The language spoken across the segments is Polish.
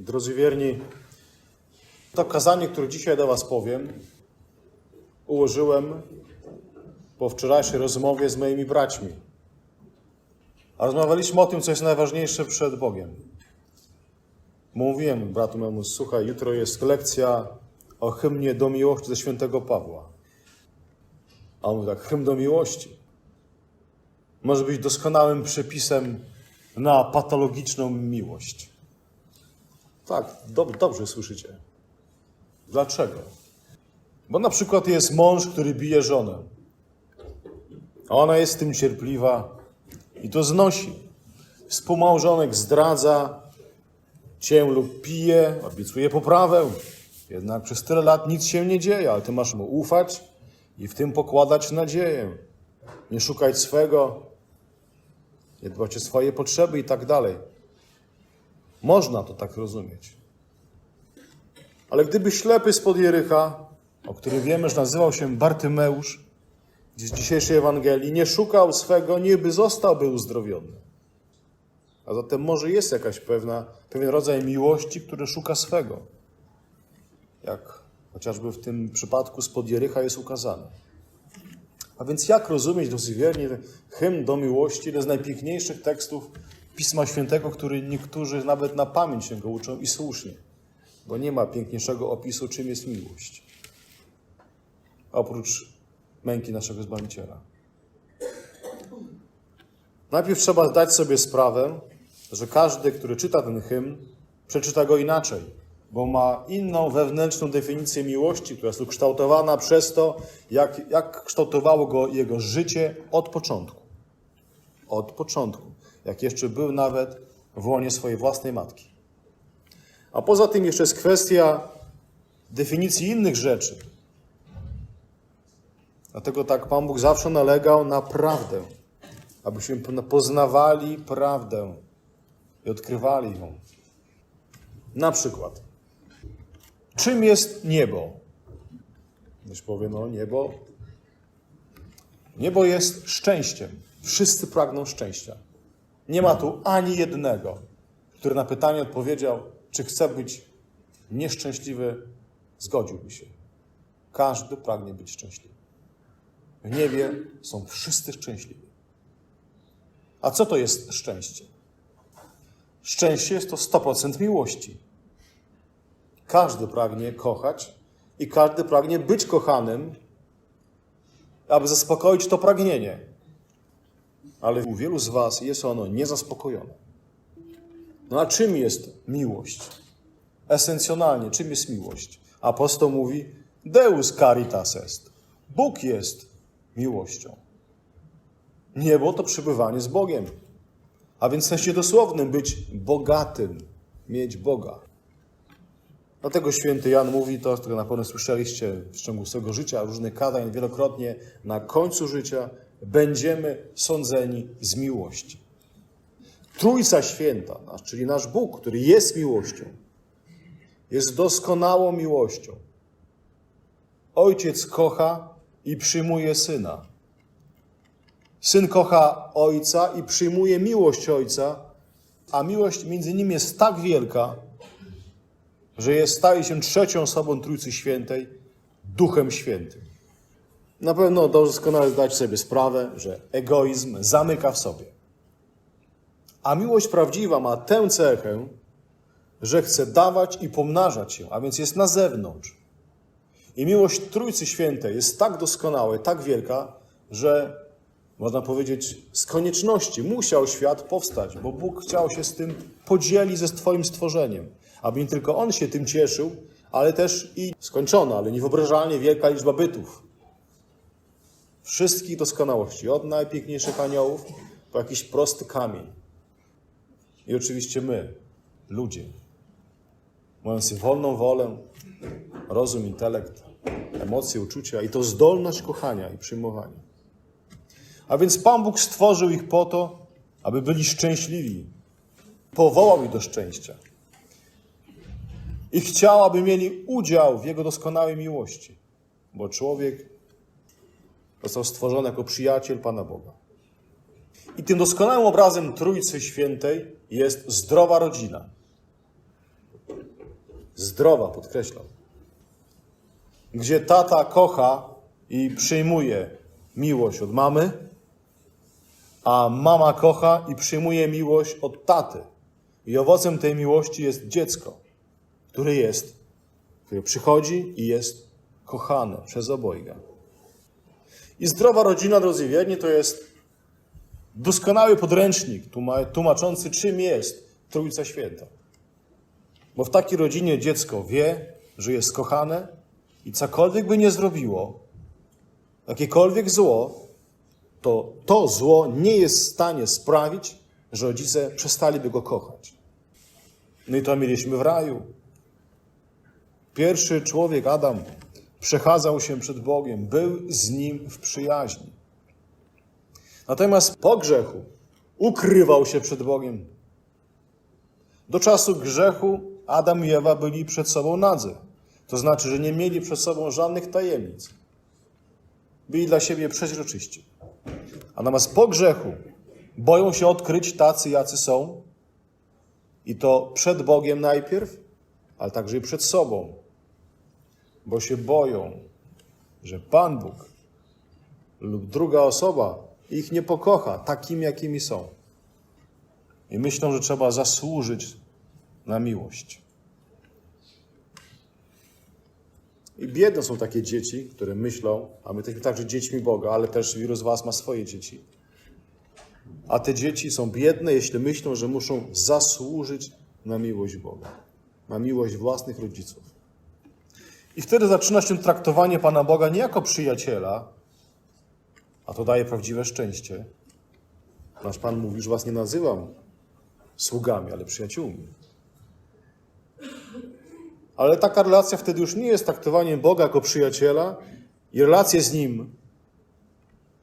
Drodzy wierni, to kazanie, które dzisiaj do Was powiem, ułożyłem po wczorajszej rozmowie z moimi braćmi. A rozmawialiśmy o tym, co jest najważniejsze przed Bogiem. Mówiłem bratu memu, słuchaj, jutro jest lekcja o hymnie do miłości ze świętego Pawła. A on mówi tak, hymn do miłości może być doskonałym przepisem na patologiczną miłość. Tak, dob- dobrze słyszycie. Dlaczego? Bo na przykład jest mąż, który bije żonę. A ona jest tym cierpliwa i to znosi. Współmałżonek zdradza cię lub pije, obiecuje poprawę. Jednak przez tyle lat nic się nie dzieje, ale ty masz mu ufać i w tym pokładać nadzieję. Nie szukać swego, nie dbać o swoje potrzeby i tak dalej. Można to tak rozumieć. Ale gdyby ślepy spod Jericha, o którym wiemy, że nazywał się Bartymeusz, z dzisiejszej Ewangelii, nie szukał swego, nieby zostałby uzdrowiony. A zatem może jest jakaś pewna, pewien rodzaj miłości, który szuka swego. Jak chociażby w tym przypadku spod Jericha jest ukazane. A więc jak rozumieć, drodzy wierni, hymn do miłości, jeden z najpiękniejszych tekstów Pisma Świętego, który niektórzy nawet na pamięć się go uczą i słusznie, bo nie ma piękniejszego opisu, czym jest miłość. Oprócz męki naszego Zbawiciela. Najpierw trzeba zdać sobie sprawę, że każdy, który czyta ten hymn, przeczyta go inaczej, bo ma inną wewnętrzną definicję miłości, która jest ukształtowana przez to, jak, jak kształtowało go jego życie od początku. Od początku, jak jeszcze był nawet w łonie swojej własnej matki. A poza tym jeszcze jest kwestia definicji innych rzeczy. Dlatego tak Pan Bóg zawsze nalegał na prawdę, abyśmy poznawali prawdę i odkrywali ją. Na przykład, czym jest niebo? Ktoś powie, no niebo. Niebo jest szczęściem. Wszyscy pragną szczęścia. Nie ma tu ani jednego, który na pytanie odpowiedział, czy chce być nieszczęśliwy, zgodziłby się. Każdy pragnie być szczęśliwy. W niebie są wszyscy szczęśliwi. A co to jest szczęście? Szczęście jest to 100% miłości. Każdy pragnie kochać i każdy pragnie być kochanym, aby zaspokoić to pragnienie. Ale u wielu z Was jest ono niezaspokojone. No a czym jest miłość? Esencjonalnie, czym jest miłość? Apostoł mówi: Deus caritas est. Bóg jest miłością. Niebo to przebywanie z Bogiem. A więc w sensie dosłownym być bogatym, mieć Boga. Dlatego święty Jan mówi to, co na pewno słyszeliście w ciągu swego życia, różnych kadań wielokrotnie, na końcu życia będziemy sądzeni z miłości. Trójca Święta, czyli nasz Bóg, który jest miłością, jest doskonałą miłością. Ojciec kocha i przyjmuje syna. Syn kocha ojca i przyjmuje miłość ojca, a miłość między nimi jest tak wielka, że jest, staje się trzecią osobą Trójcy Świętej, Duchem Świętym. Na pewno doskonale zdać sobie sprawę, że egoizm zamyka w sobie. A miłość prawdziwa ma tę cechę, że chce dawać i pomnażać się, a więc jest na zewnątrz. I miłość Trójcy Świętej jest tak doskonała i tak wielka, że można powiedzieć, z konieczności musiał świat powstać, bo Bóg chciał się z tym podzielić ze Twoim stworzeniem, aby nie tylko On się tym cieszył, ale też i skończono, ale niewyobrażalnie wielka liczba bytów. Wszystkich doskonałości, od najpiękniejszych aniołów po jakiś prosty kamień. I oczywiście my, ludzie, mający wolną wolę, rozum, intelekt, emocje, uczucia i to zdolność kochania i przyjmowania. A więc Pan Bóg stworzył ich po to, aby byli szczęśliwi. Powołał ich do szczęścia. I chciał, aby mieli udział w Jego doskonałej miłości. Bo człowiek został stworzony jako przyjaciel Pana Boga. I tym doskonałym obrazem Trójcy Świętej jest zdrowa rodzina. zdrowa, podkreślam, gdzie tata kocha i przyjmuje miłość od mamy, a mama kocha i przyjmuje miłość od taty. I owocem tej miłości jest dziecko, które jest, które przychodzi i jest kochane przez obojga. I zdrowa rodzina, drodzy wierni, to jest doskonały podręcznik tłuma- tłumaczący, czym jest Trójca Święta. Bo w takiej rodzinie dziecko wie, że jest kochane i cokolwiek by nie zrobiło, jakiekolwiek zło, to to zło nie jest w stanie sprawić, że rodzice przestaliby go kochać. No i to mieliśmy w raju. Pierwszy człowiek, Adam, przechadzał się przed Bogiem, był z nim w przyjaźni. Natomiast po grzechu ukrywał się przed Bogiem. Do czasu grzechu Adam i Ewa byli przed sobą nadzy. To znaczy, że nie mieli przed sobą żadnych tajemnic. Byli dla siebie przeźroczyści. A natomiast po grzechu boją się odkryć tacy, jacy są. I to przed Bogiem najpierw, ale także i przed sobą. Bo się boją, że Pan Bóg lub druga osoba ich nie pokocha takimi, jakimi są. I myślą, że trzeba zasłużyć na miłość. I biedne są takie dzieci, które myślą, a my jesteśmy także dziećmi Boga, ale też wielu z Was ma swoje dzieci. A te dzieci są biedne, jeśli myślą, że muszą zasłużyć na miłość Boga, na miłość własnych rodziców. I wtedy zaczyna się traktowanie Pana Boga nie jako przyjaciela, a to daje prawdziwe szczęście. Nasz Pan mówi, że Was nie nazywam sługami, ale przyjaciółmi. Ale taka relacja wtedy już nie jest traktowaniem Boga jako przyjaciela i relację z Nim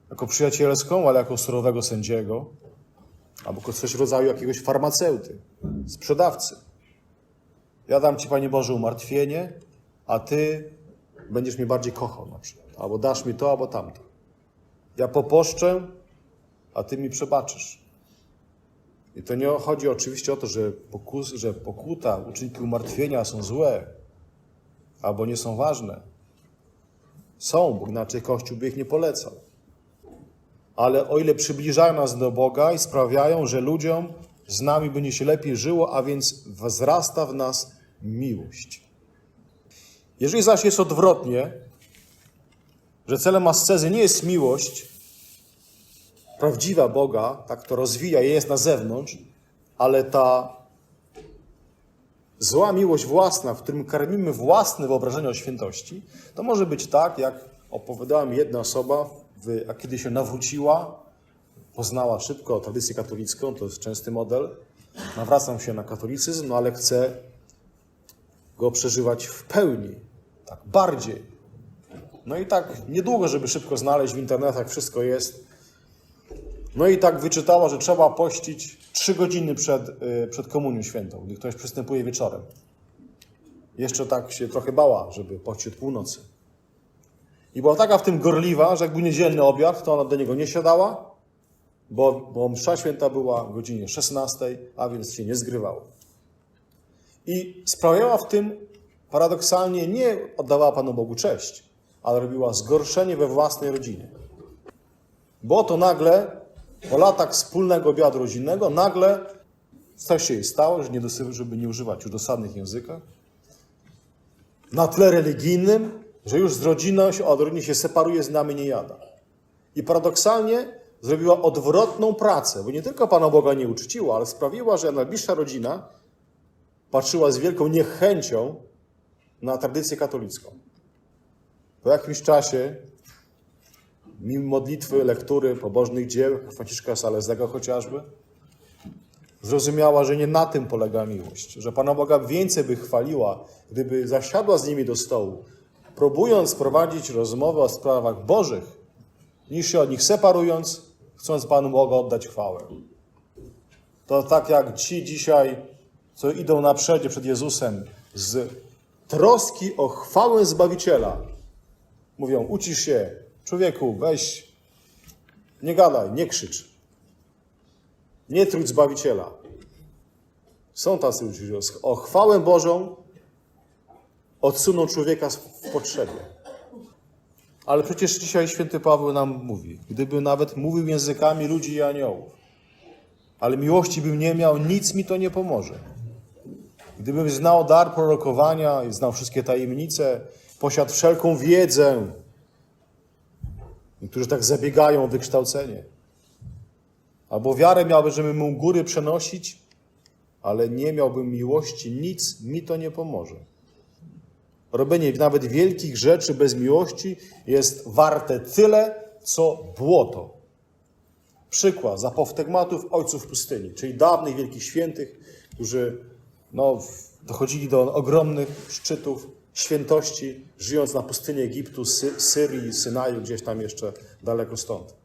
jako przyjacielską, ale jako surowego sędziego, albo coś rodzaju jakiegoś farmaceuty, sprzedawcy. Ja dam Ci, Panie Boże, umartwienie, a Ty będziesz mnie bardziej kochał na przykład. Albo dasz mi to, albo tamto. Ja poposzczę, a Ty mi przebaczysz. I to nie chodzi oczywiście o to, że, pokus, że pokuta, uczynki umartwienia są złe albo nie są ważne. Są, bo inaczej Kościół by ich nie polecał. Ale o ile przybliżają nas do Boga i sprawiają, że ludziom z nami będzie się lepiej żyło, a więc wzrasta w nas miłość. Jeżeli zaś jest odwrotnie, że celem ascezy nie jest miłość, prawdziwa Boga, tak to rozwija i jest na zewnątrz, ale ta zła miłość własna, w którym karmimy własne wyobrażenie o świętości, to może być tak, jak opowiadała mi jedna osoba, a kiedy się nawróciła, poznała szybko tradycję katolicką, to jest częsty model, nawracam się na katolicyzm, no ale chcę go przeżywać w pełni, tak bardziej. No i tak niedługo, żeby szybko znaleźć w internetach, wszystko jest. No i tak wyczytała, że trzeba pościć trzy godziny przed, y, przed Komunią Świętą, gdy ktoś przystępuje wieczorem. Jeszcze tak się trochę bała, żeby pościć od północy. I była taka w tym gorliwa, że jak był niedzielny obiad, to ona do niego nie siadała, bo, bo msza święta była o godzinie 16, a więc się nie zgrywało. I sprawiała w tym paradoksalnie nie oddawała Panu Bogu cześć, ale robiła zgorszenie we własnej rodzinie. Bo to nagle, po latach wspólnego obiadu rodzinnego, nagle coś się jej stało, że nie dosył, żeby nie używać już dosadnych językach. Na tle religijnym, że już z rodziną się od rodziny się separuje, z nami nie jada. I paradoksalnie zrobiła odwrotną pracę, bo nie tylko Pana Boga nie uczciła, ale sprawiła, że najbliższa rodzina patrzyła z wielką niechęcią na tradycję katolicką. Po jakimś czasie, mimo modlitwy, lektury pobożnych dzieł, Franciszka Salezego chociażby, zrozumiała, że nie na tym polega miłość, że Pana Boga więcej by chwaliła, gdyby zasiadła z nimi do stołu, próbując prowadzić rozmowę o sprawach bożych, niż się od nich separując, chcąc Panu Bogu oddać chwałę. To tak jak ci dzisiaj, co idą na przedzie przed Jezusem z troski o chwałę Zbawiciela, mówią, ucisz się, człowieku, weź, nie gadaj, nie krzycz, nie trój Zbawiciela. Są tacy ludzie, o chwałę Bożą odsuną człowieka w potrzebie. Ale przecież dzisiaj święty Paweł nam mówi, gdyby nawet mówił językami ludzi i aniołów, ale miłości bym nie miał, nic mi to nie pomoże. Gdybym znał dar prorokowania i znał wszystkie tajemnice, posiadł wszelką wiedzę, niektórzy tak zabiegają o wykształcenie, albo wiarę miałbym, żebym mógł góry przenosić, ale nie miałbym miłości, nic mi to nie pomoże. Robienie nawet wielkich rzeczy bez miłości jest warte tyle, co błoto. Przykład zapowtegmatów ojców pustyni, czyli dawnych wielkich świętych, którzy no, dochodzili do ogromnych szczytów świętości, żyjąc na pustyni Egiptu, Sy Syrii, Synaju, gdzieś tam jeszcze daleko stąd.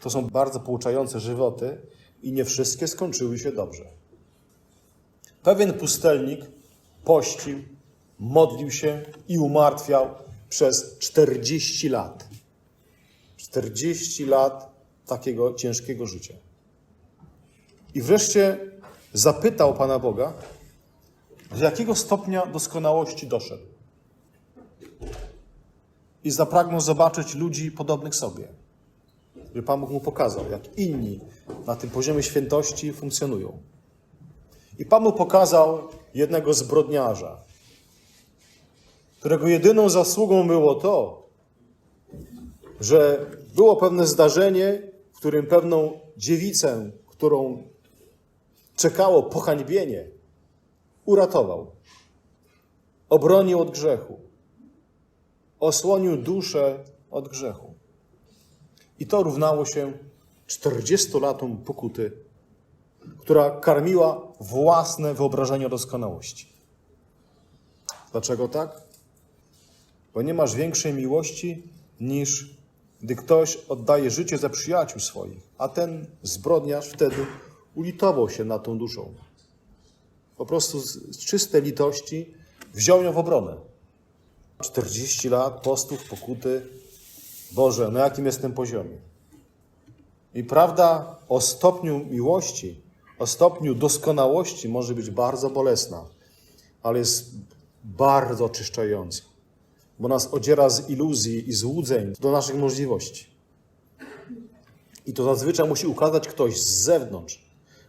To są bardzo pouczające żywoty i nie wszystkie skończyły się dobrze. Pewien pustelnik pościł, modlił się i umartwiał przez 40 lat. 40 lat takiego ciężkiego życia. I wreszcie zapytał Pana Boga, do jakiego stopnia doskonałości doszedł. I zapragnął zobaczyć ludzi podobnych sobie. Żeby Pan Bóg mu pokazał, jak inni na tym poziomie świętości funkcjonują. I Pan mu pokazał jednego zbrodniarza, którego jedyną zasługą było to, że było pewne zdarzenie, w którym pewną dziewicę, którą czekało pohańbienie, uratował. Obronił od grzechu. Osłonił duszę od grzechu. I to równało się 40 latom pokuty, która karmiła własne wyobrażenie doskonałości. Dlaczego tak? Bo nie masz większej miłości niż gdy ktoś oddaje życie za przyjaciół swoich, a ten zbrodniarz wtedy ulitował się nad tą duszą. Po prostu z czystej litości wziął ją w obronę. 40 lat postów, pokuty. Boże, na jakim jestem poziomie? I prawda o stopniu miłości, o stopniu doskonałości może być bardzo bolesna, ale jest bardzo oczyszczająca, bo nas odziera z iluzji i złudzeń do naszych możliwości. I to zazwyczaj musi ukazać ktoś z zewnątrz,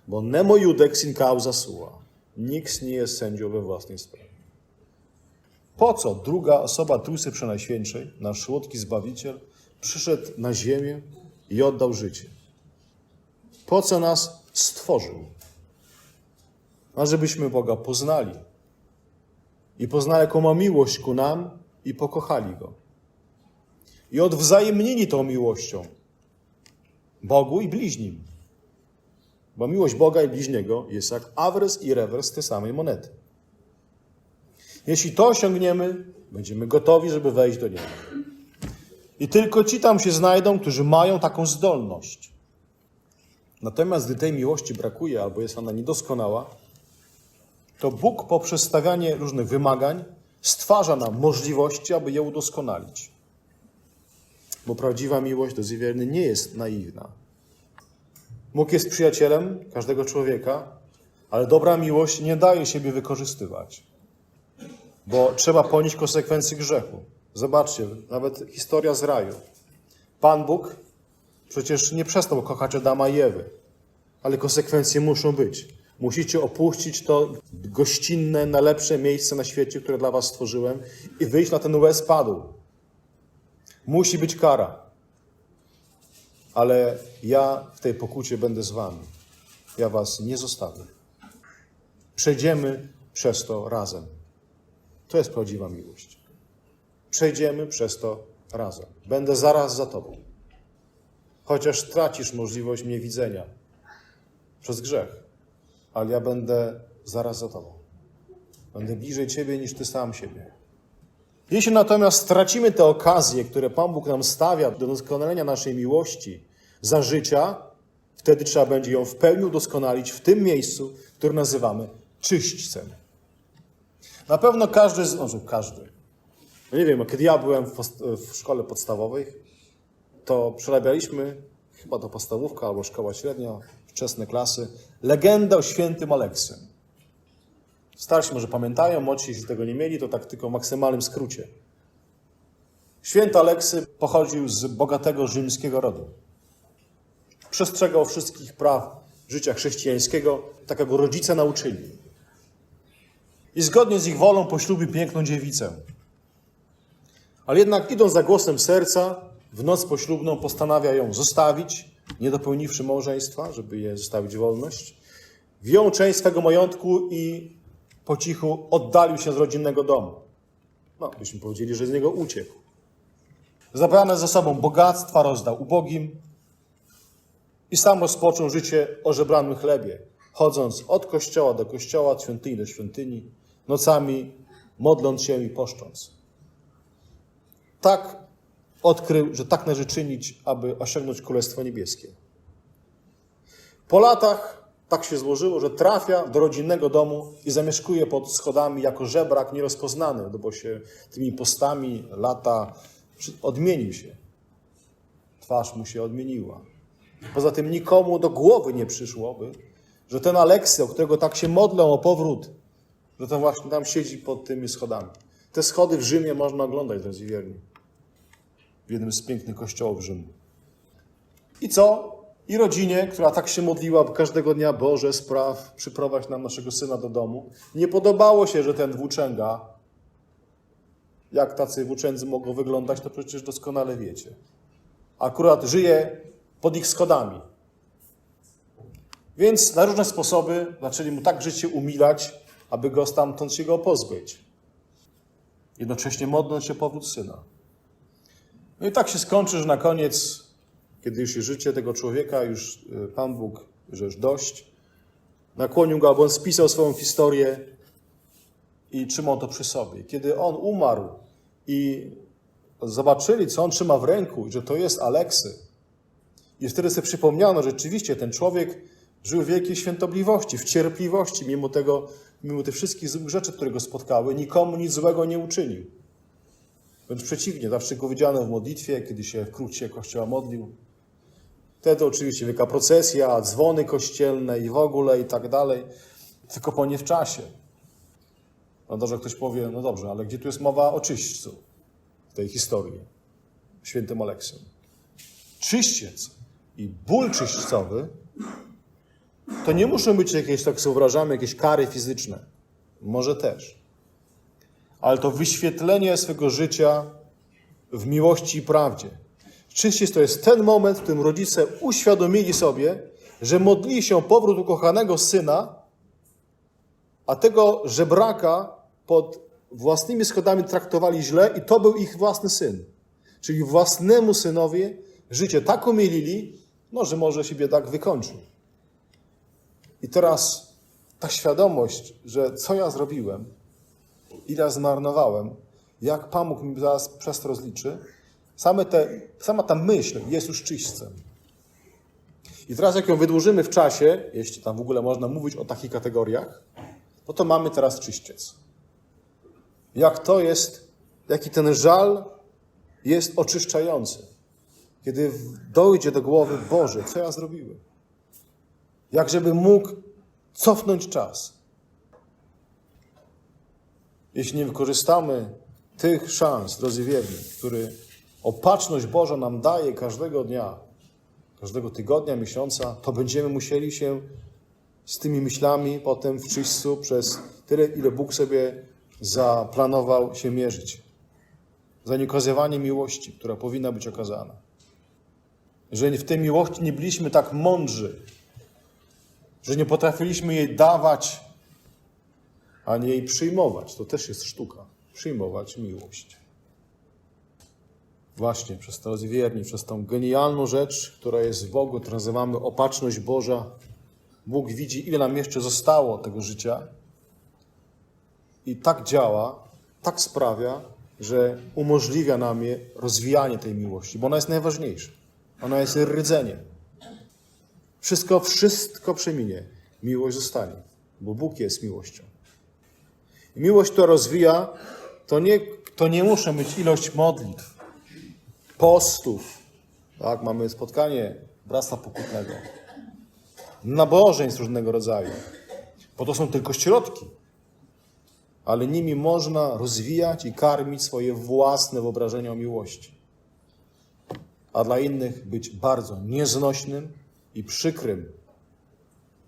bo nemo judex in causa sua. Nikt nie jest sędzią we własnej sprawie. Po co druga osoba Trójcy Przenajświętszej, nasz słodki Zbawiciel, przyszedł na ziemię i oddał życie? Po co nas stworzył? A żebyśmy Boga poznali. I poznali, jaką ma miłość ku nam i pokochali Go. I odwzajemnili tą miłością Bogu i bliźnim. Bo miłość Boga i bliźniego jest jak awres i rewers tej samej monety. Jeśli to osiągniemy, będziemy gotowi, żeby wejść do niego. I tylko ci tam się znajdą, którzy mają taką zdolność. Natomiast gdy tej miłości brakuje albo jest ona niedoskonała, to Bóg poprzez stawianie różnych wymagań stwarza nam możliwości, aby je udoskonalić. Bo prawdziwa miłość do wierny nie jest naiwna. Bóg jest przyjacielem każdego człowieka, ale dobra miłość nie daje siebie wykorzystywać, bo trzeba ponieść konsekwencje grzechu. Zobaczcie, nawet historia z raju. Pan Bóg przecież nie przestał kochać Adama i Ewy, ale konsekwencje muszą być. Musicie opuścić to gościnne, najlepsze miejsce na świecie, które dla was stworzyłem i wyjść na ten łez padł. Musi być kara ale ja w tej pokucie będę z wami. Ja was nie zostawię. Przejdziemy przez to razem. To jest prawdziwa miłość. Przejdziemy przez to razem. Będę zaraz za tobą. Chociaż tracisz możliwość mnie widzenia przez grzech, ale ja będę zaraz za tobą. Będę bliżej ciebie niż ty sam siebie. Jeśli natomiast stracimy te okazje, które Pan Bóg nam stawia do doskonalenia naszej miłości za życia, wtedy trzeba będzie ją w pełni udoskonalić w tym miejscu, które nazywamy czyśćcem. Na pewno każdy z, może każdy, no nie wiem, kiedy ja byłem w, w szkole podstawowej, to przerabialiśmy, chyba to podstawówka albo szkoła średnia, wczesne klasy, legendę o świętym Aleksym. Starsi może pamiętają, młodsi, jeśli tego nie mieli, to tak tylko w maksymalnym skrócie. Święty Aleksy pochodził z bogatego rzymskiego rodu. Przestrzegał wszystkich praw życia chrześcijańskiego, tak go rodzice nauczyli. I zgodnie z ich wolą poślubił piękną dziewicę. Ale jednak idąc za głosem serca, w noc poślubną postanawia ją zostawić, nie dopełniwszy małżeństwa, żeby je zostawić wolność. Wziął część swego majątku i po cichu oddalił się z rodzinnego domu. No, byśmy powiedzieli, że z niego uciekł. Zabrane ze sobą bogactwa rozdał ubogim i sam rozpoczął życie o żebranym chlebie, chodząc od kościoła do kościoła, od świątyni do świątyni, nocami modląc się i poszcząc. Tak odkrył, że tak należy czynić, aby osiągnąć Królestwo Niebieskie. Po latach tak się złożyło, że trafia do rodzinnego domu i zamieszkuje pod schodami jako żebrak nierozpoznany, no bo się tymi postami lata odmienił się. Twarz mu się odmieniła. Poza tym nikomu do głowy nie przyszłoby, że ten Aleksy, o którego tak się modlą o powrót, że to właśnie tam siedzi pod tymi schodami. Te schody w Rzymie można oglądać, drodzy wierni. W jednym z pięknych kościołów Rzymu. I co? I rodzinie, która tak się modliła każdego dnia, Boże, spraw, przyprowadź nam naszego syna do domu. Nie podobało się, że ten włóczęga, jak tacy włóczędzy mogą wyglądać, to przecież doskonale wiecie. Akurat żyje pod ich schodami. Więc na różne sposoby zaczęli mu tak życie umilać, aby go stamtąd się go pozbyć. Jednocześnie modląc się powrót syna. No i tak się skończy, że na koniec, kiedy już życie tego człowieka, już y, Pan Bóg, że już dość, nakłonił go, aby on spisał swoją historię i trzymał to przy sobie. Kiedy on umarł i zobaczyli, co on trzyma w ręku, że to jest Aleksy, i wtedy sobie przypomniano, że rzeczywiście ten człowiek żył w wielkiej świętobliwości, w cierpliwości, mimo tego, mimo tych wszystkich złych rzeczy, które go spotkały, nikomu nic złego nie uczynił. Wręcz przeciwnie, zawsze go widziano w modlitwie, kiedy się w krócie kościoła modlił. Wtedy oczywiście wielka procesja, dzwony kościelne i w ogóle i tak dalej, tylko po nie w czasie. No dobrze, ktoś powie, no dobrze, ale gdzie tu jest mowa o czyśćcu w tej historii? Świętym Aleksem. Czyściec i ból czyśćcowy to nie muszą być jakieś, tak sobie wyobrażamy, jakieś kary fizyczne. Może też. Ale to wyświetlenie swego życia w miłości i prawdzie. Czyściec to jest ten moment, w którym rodzice uświadomili sobie, że modlili się o powrót ukochanego syna, a tego żebraka pod własnymi schodami traktowali źle i to był ich własny syn. Czyli własnemu synowi życie tak umilili, no, że może się biedak wykończył. I teraz ta świadomość, że co ja zrobiłem, ile zmarnowałem, jak Pan Bóg mi zaraz przez to rozliczy, same te, sama ta myśl jest już czyśćcem. I teraz jak ją wydłużymy w czasie, jeśli tam w ogóle można mówić o takich kategoriach, no to mamy teraz czyściec. Jak to jest, jaki ten żal jest oczyszczający. Kiedy dojdzie do głowy, Boże, co ja zrobiłem? Jak żeby mógł cofnąć czas. Jeśli nie wykorzystamy tych szans, drodzy wierni, który opatrzność Boża nam daje każdego dnia, każdego tygodnia, miesiąca, to będziemy musieli się z tymi myślami potem w czyśćcu przez tyle, ile Bóg sobie zaplanował się mierzyć. Za nieokazywanie miłości, która powinna być okazana. Że w tej miłości nie byliśmy tak mądrzy, że nie potrafiliśmy jej dawać, a nie jej przyjmować. To też jest sztuka. Przyjmować miłość. Właśnie przez to wierni, przez tą genialną rzecz, która jest w Bogu, którą nazywamy opatrzność Boża. Bóg widzi, ile nam jeszcze zostało tego życia i tak działa, tak sprawia, że umożliwia nam je rozwijanie tej miłości, bo ona jest najważniejsza. Ona jest rdzeniem. Wszystko, wszystko przeminie. Miłość zostanie, bo Bóg jest miłością. I miłość, która rozwija, to nie, to nie muszę mieć ilość modlitw, postów. Tak, mamy spotkanie Bractwa Pokutnego, nabożeństw różnego rodzaju, bo to są tylko środki. ale nimi można rozwijać i karmić swoje własne wyobrażenia o miłości. A dla innych być bardzo nieznośnym i przykrym,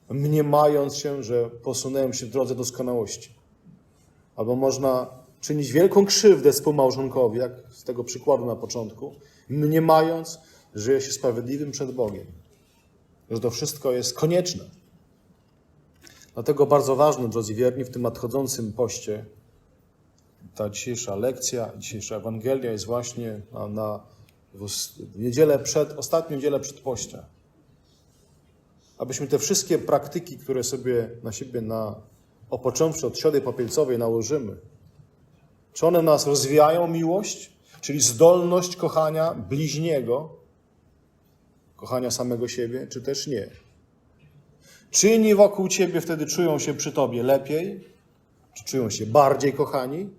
mniemając się, że posunąłem się w drodze doskonałości. Albo można czynić wielką krzywdę współmałżonkowi, jak z tego przykładu na początku, mniemając, że jest się sprawiedliwym przed Bogiem. Że to wszystko jest konieczne. Dlatego bardzo ważne, drodzy wierni, w tym nadchodzącym poście, ta dzisiejsza lekcja, dzisiejsza Ewangelia jest właśnie na, na w niedzielę przed, ostatnią niedzielę przed pościa. Abyśmy te wszystkie praktyki, które sobie na siebie, na, opocząwszy od siody popielcowej nałożymy, czy one nas rozwijają miłość, czyli zdolność kochania bliźniego, kochania samego siebie, czy też nie? Czy inni wokół ciebie wtedy czują się przy tobie lepiej? Czy czują się bardziej kochani?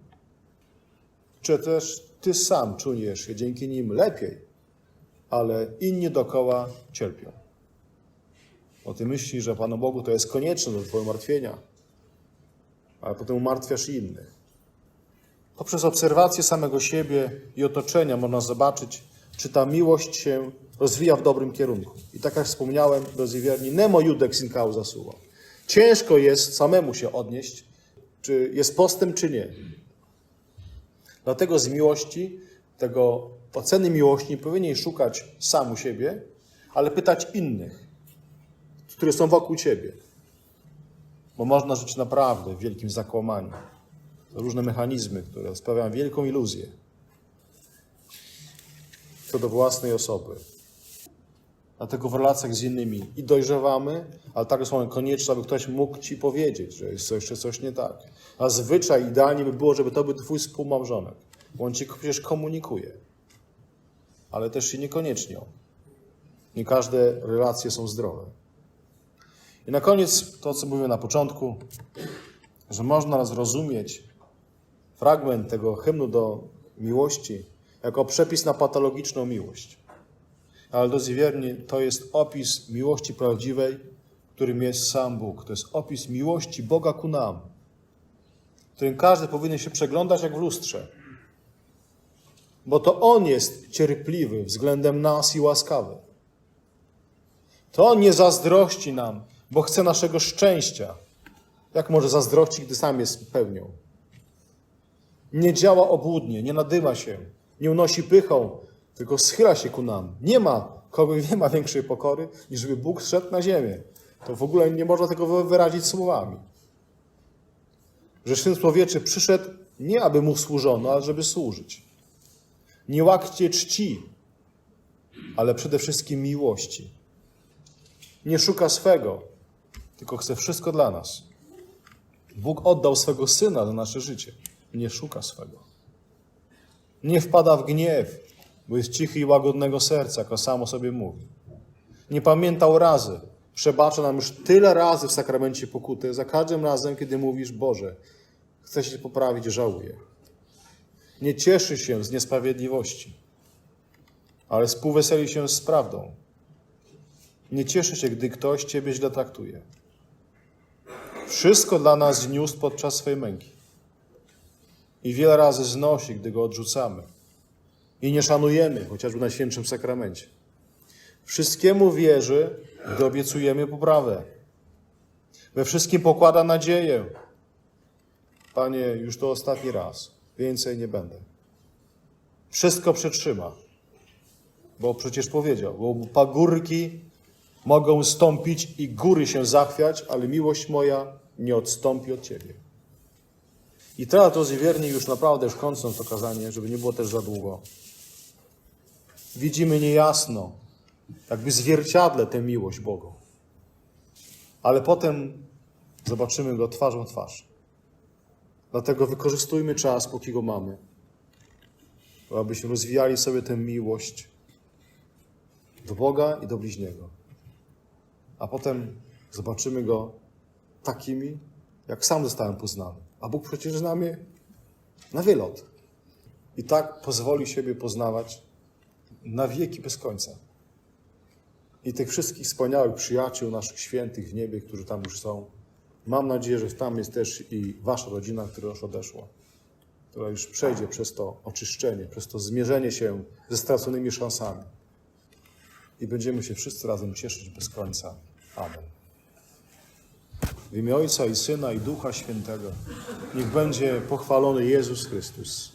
Czy też ty sam czujesz się dzięki nim lepiej, ale inni dookoła cierpią? Bo ty myślisz, że Panu Bogu to jest konieczne do twojego martwienia, ale potem umartwiasz innych. Poprzez obserwację samego siebie i otoczenia można zobaczyć, czy ta miłość się rozwija w dobrym kierunku. I tak jak wspomniałem, drodzy wierni, nemo judex in causa sua. Ciężko jest samemu się odnieść, czy jest postęp, czy nie. Dlatego z miłości, tego oceny miłości nie powinien szukać sam u siebie, ale pytać innych, które są wokół ciebie. Bo można żyć naprawdę w wielkim zakłamaniu. Różne mechanizmy, które sprawiają wielką iluzję co do własnej osoby. Dlatego w relacjach z innymi i dojrzewamy, ale także są konieczne, aby ktoś mógł ci powiedzieć, że jest jeszcze coś nie tak. A zwyczaj idealnie by było, żeby to był twój współmałżonek, bo on ci przecież komunikuje, ale też i niekoniecznie. Nie każde relacje są zdrowe. I na koniec to, co mówiłem na początku, że można zrozumieć fragment tego hymnu do miłości jako przepis na patologiczną miłość. Ale drodzy wierni, to jest opis miłości prawdziwej, którym jest sam Bóg. To jest opis miłości Boga ku nam, którym każdy powinien się przeglądać jak w lustrze. Bo to On jest cierpliwy względem nas i łaskawy. To On nie zazdrości nam, bo chce naszego szczęścia. Jak może zazdrościć, gdy sam jest pełnią? Nie działa obłudnie, nie nadyma się, nie unosi pychą, tylko schyla się ku nam. Nie ma kogo nie ma większej pokory, niż żeby Bóg zszedł na ziemię. To w ogóle nie można tego wyrazić słowami. Że Syn Człowieczy przyszedł nie aby Mu służono, ale żeby służyć. Nie łakcie czci, ale przede wszystkim miłości. Nie szuka swego, tylko chce wszystko dla nas. Bóg oddał swego Syna za nasze życie. Nie szuka swego. Nie wpada w gniew, bo jest cichy i łagodnego serca, jak sam o sobie mówi. Nie pamiętał razy. Przebacza nam już tyle razy w sakramencie pokuty, za każdym razem, kiedy mówisz, Boże, chcę się poprawić, żałuję. Nie cieszy się z niesprawiedliwości, ale współweseli się z prawdą. Nie cieszy się, gdy ktoś Ciebie źle traktuje. Wszystko dla nas zniósł podczas swej męki. I wiele razy znosi, gdy go odrzucamy i nie szanujemy, chociażby na świętszym sakramencie. Wszystkiemu wierzy, gdy obiecujemy poprawę. We wszystkim pokłada nadzieję. Panie, już to ostatni raz, więcej nie będę. Wszystko przetrzyma, bo przecież powiedział, bo pagórki mogą stąpić i góry się zachwiać, ale miłość moja nie odstąpi od Ciebie. I teraz, drodzy wierni, już naprawdę już kończąc to kazanie, żeby nie było też za długo. Widzimy niejasno, jakby zwierciadle tę miłość Bogu. Ale potem zobaczymy Go twarzą twarz. Dlatego wykorzystujmy czas, póki go mamy, abyśmy rozwijali sobie tę miłość do Boga i do bliźniego. A potem zobaczymy Go takimi, jak sam zostałem poznany a Bóg przecież z nami na wylot. I tak pozwoli siebie poznawać na wieki bez końca. I tych wszystkich wspaniałych przyjaciół, naszych świętych w niebie, którzy tam już są. Mam nadzieję, że tam jest też i wasza rodzina, która już odeszła, która już przejdzie przez to oczyszczenie, przez to zmierzenie się ze straconymi szansami. I będziemy się wszyscy razem cieszyć bez końca. Amen. W imię Ojca i Syna i Ducha Świętego. Niech będzie pochwalony Jezus Chrystus.